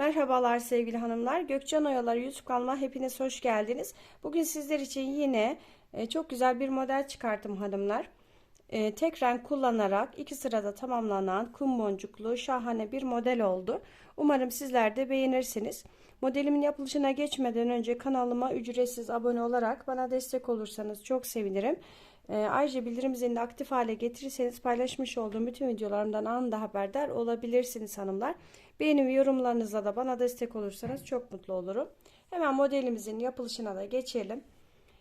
Merhabalar sevgili hanımlar. Gökcan Oyaları YouTube kanalıma hepiniz hoş geldiniz. Bugün sizler için yine e, çok güzel bir model çıkarttım hanımlar. E, tek renk kullanarak iki sırada tamamlanan kum boncuklu şahane bir model oldu. Umarım sizler de beğenirsiniz. Modelimin yapılışına geçmeden önce kanalıma ücretsiz abone olarak bana destek olursanız çok sevinirim. E, ayrıca bildirim zilini aktif hale getirirseniz paylaşmış olduğum bütün videolarımdan anında haberdar olabilirsiniz hanımlar. Beğeni ve yorumlarınızla da bana destek olursanız çok mutlu olurum. Hemen modelimizin yapılışına da geçelim.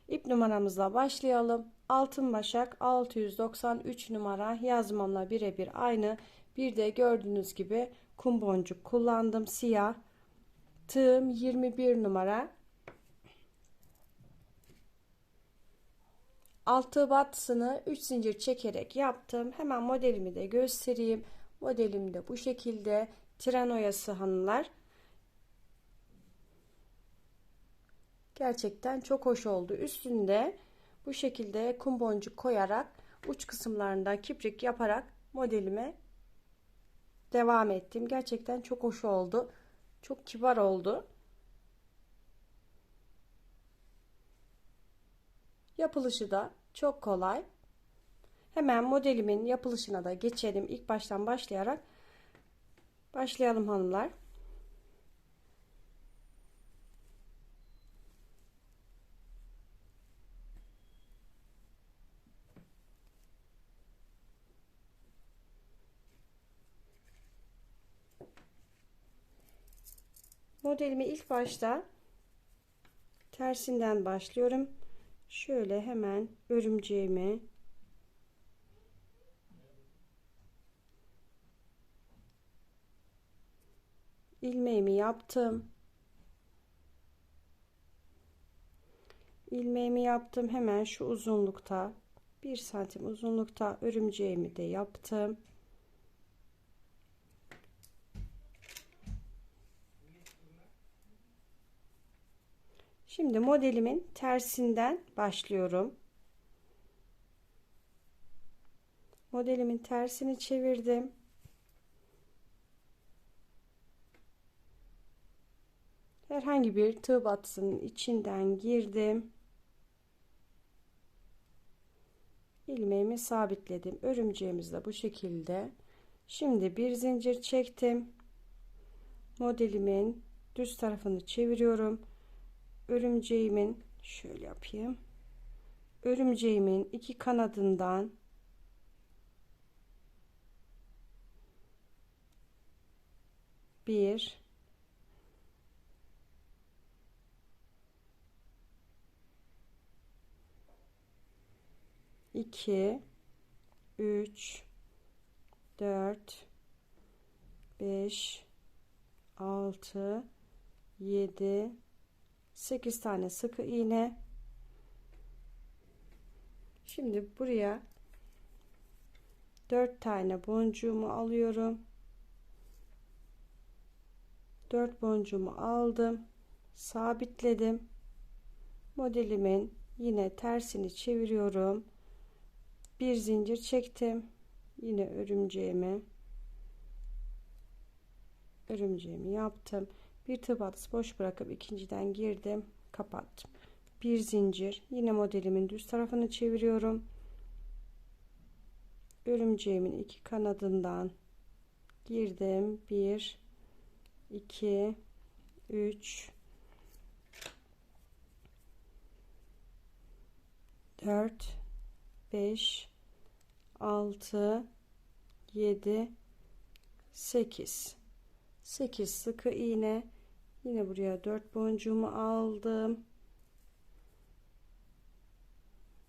İp numaramızla başlayalım. Altın başak 693 numara yazmamla birebir aynı. Bir de gördüğünüz gibi kum boncuk kullandım. Siyah. Tığım 21 numara. Altı batısını 3 zincir çekerek yaptım. Hemen modelimi de göstereyim. Modelim de bu şekilde. Tren oyası. Gerçekten çok hoş oldu. Üstünde bu şekilde kum boncuk koyarak uç kısımlarından kiprik yaparak modelime devam ettim. Gerçekten çok hoş oldu. Çok kibar oldu. Yapılışı da çok kolay. Hemen modelimin yapılışına da geçelim. İlk baştan başlayarak başlayalım hanımlar. Modelimi ilk başta tersinden başlıyorum. Şöyle hemen örümceğimi ilmeğimi yaptım. ilmeğimi yaptım hemen şu uzunlukta 1 santim uzunlukta örümceğimi de yaptım. Şimdi modelimin tersinden başlıyorum. Modelimin tersini çevirdim. Herhangi bir tığ batısının içinden girdim. ilmeğimi sabitledim. Örümceğimiz de bu şekilde. Şimdi bir zincir çektim. Modelimin düz tarafını çeviriyorum örümceğimin şöyle yapayım. Örümceğimin iki kanadından bir iki üç dört beş altı yedi 8 tane sıkı iğne. Şimdi buraya 4 tane boncuğumu alıyorum. 4 boncuğumu aldım sabitledim. Modelimin yine tersini çeviriyorum bir zincir çektim. Yine örümceğimi örümceğimi yaptım. Bir batısı boş bırakıp ikinciden girdim kapattım. Bir zincir yine modelimin düz tarafını çeviriyorum. Örümceğimin iki kanadından girdim. 1 2 3 4 5 6 7 8 8 sıkı iğne. Yine buraya 4 boncuğumu aldım.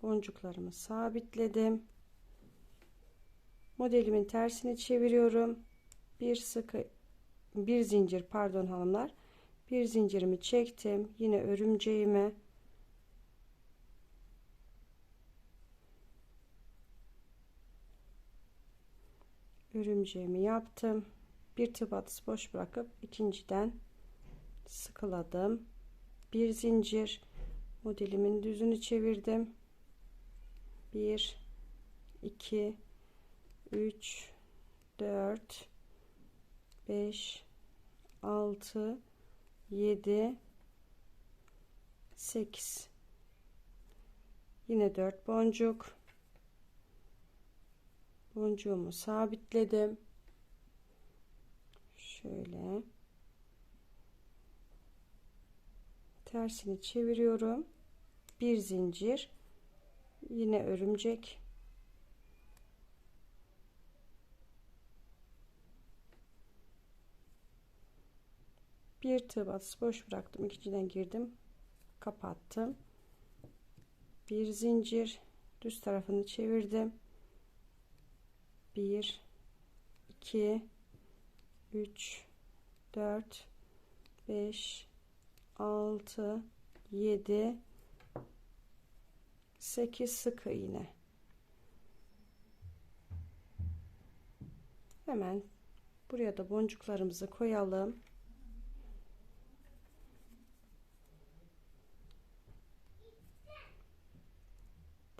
Boncuklarımı sabitledim. Modelimin tersini çeviriyorum. Bir sıkı bir zincir pardon hanımlar. Bir zincirimi çektim. Yine örümceğime örümceğimi yaptım. Bir batısı boş bırakıp ikinciden sıkıladım. Bir zincir modelimin düzünü çevirdim. 1 2 3 4 5 6 7 8 yine 4 boncuk boncuğumu sabitledim. Şöyle. Tersini çeviriyorum. Bir zincir. Yine örümcek. Bir tığ batısı boş bıraktım. İkinciden girdim. Kapattım. Bir zincir. Düz tarafını çevirdim 1 2 3 4 5 6 7 8 sık iğne hemen buraya da boncuklarımızı koyalım.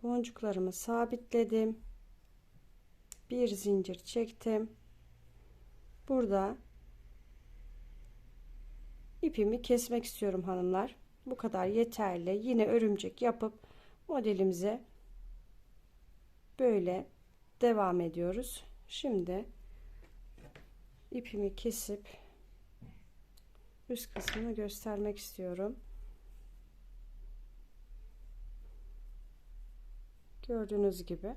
Boncuklarımı sabitledim bir zincir çektim. Burada ipimi kesmek istiyorum hanımlar. Bu kadar yeterli. Yine örümcek yapıp modelimize böyle devam ediyoruz. Şimdi ipimi kesip üst kısmını göstermek istiyorum. Gördüğünüz gibi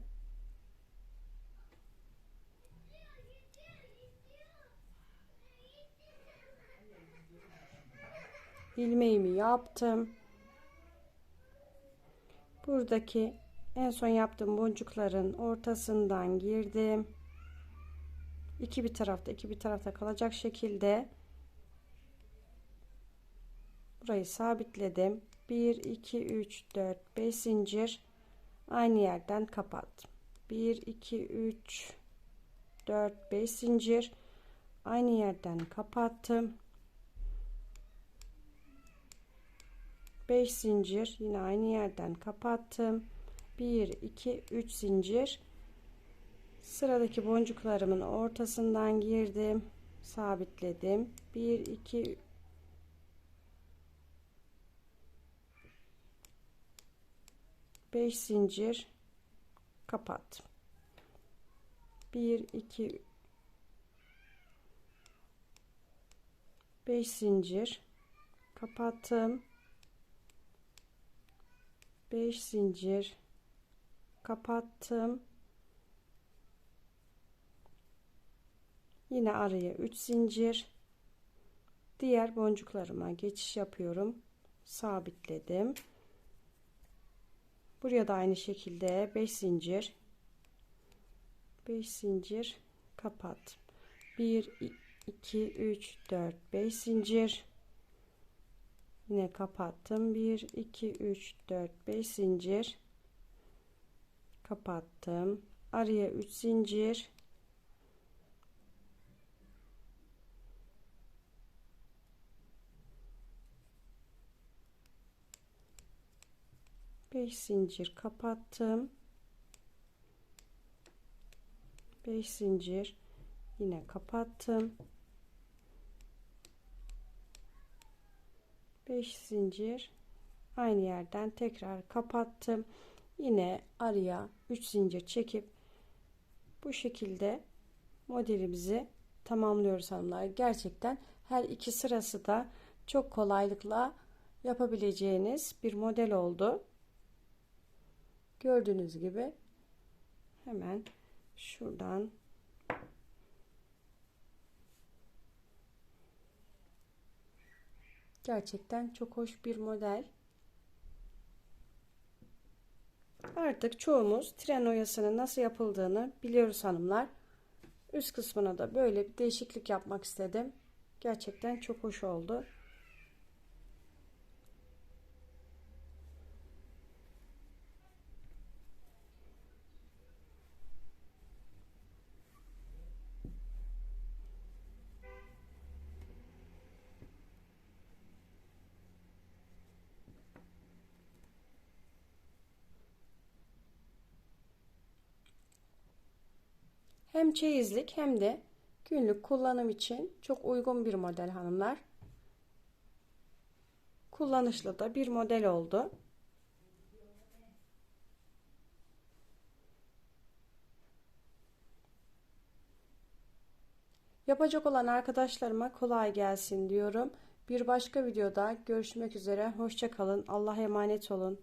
ilmeğimi yaptım. Buradaki en son yaptığım boncukların ortasından girdim. İki bir tarafta iki bir tarafta kalacak şekilde burayı sabitledim. 1 2 3 4 5 zincir aynı yerden kapattım. 1 2 3 4 5 zincir aynı yerden kapattım 5 zincir. Yine aynı yerden kapattım. 1 2 3 zincir. Sıradaki boncuklarımın ortasından girdim. Sabitledim. 1 2 5 zincir. Kapattım. 1 2 5 zincir. Kapattım 5 zincir. Kapattım. Yine araya 3 zincir. Diğer boncuklarıma geçiş yapıyorum. Sabitledim. Buraya da aynı şekilde 5 zincir. 5 zincir. Kapat 1 2 3 4 5 zincir yine kapattım. 1 2 3 4 5 zincir. Kapattım. Araya 3 zincir. Beş zincir kapattım. 5 zincir. Yine kapattım 5 zincir. Aynı yerden tekrar kapattım. Yine araya 3 zincir çekip bu şekilde modelimizi tamamlıyoruz hanımlar. Gerçekten her iki sırası da çok kolaylıkla yapabileceğiniz bir model oldu. Gördüğünüz gibi hemen şuradan Gerçekten çok hoş bir model. Artık çoğumuz tren oyasının nasıl yapıldığını biliyoruz hanımlar. Üst kısmına da böyle bir değişiklik yapmak istedim. Gerçekten çok hoş oldu. Hem çeyizlik hem de Günlük kullanım için çok uygun bir model hanımlar. Kullanışlı da bir model oldu. Yapacak olan arkadaşlarıma kolay gelsin diyorum. Bir başka videoda görüşmek üzere. Hoşça kalın. Allah'a emanet olun.